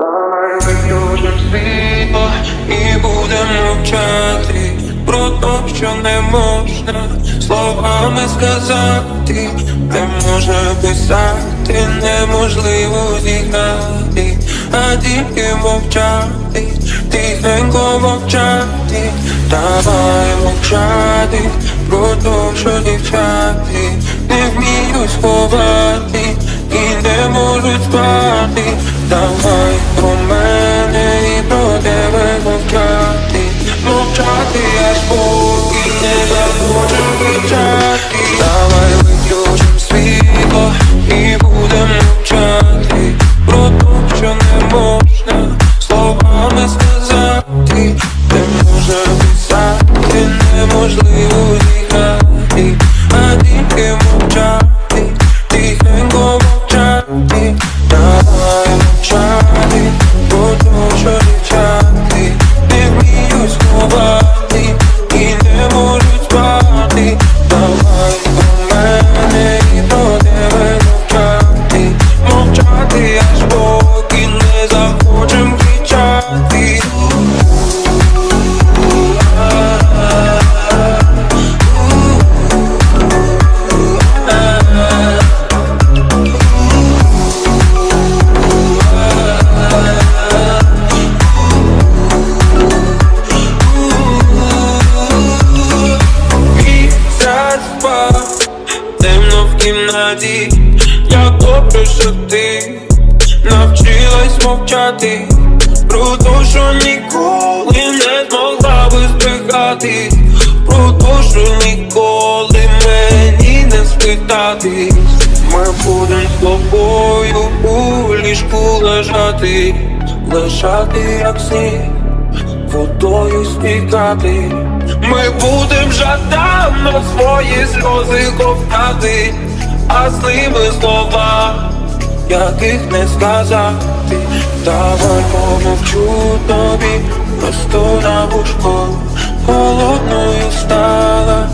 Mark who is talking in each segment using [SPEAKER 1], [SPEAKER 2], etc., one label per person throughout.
[SPEAKER 1] Давай і будемо мовчати. Про те, що не можна словами сказати, не можна писати, неможливо зігнати, а тільки мовчати, тихенько мовчати, давай мовчати про те, що дівчати не вміють сховати кімнаті, як добре, що ти навчилась мовчати. Про те, що ніколи не змогла би збрехати, про те, що ніколи мені не спитати. Ми будем з тобою у ліжку лежати, лежати як сніг водою стікати. Ми будем жадано свої сльози ковтати, а з ними слова, яких не сказати. Давай помовчу тобі, просто на вушко холодною стала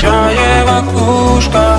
[SPEAKER 1] чаєва кружка,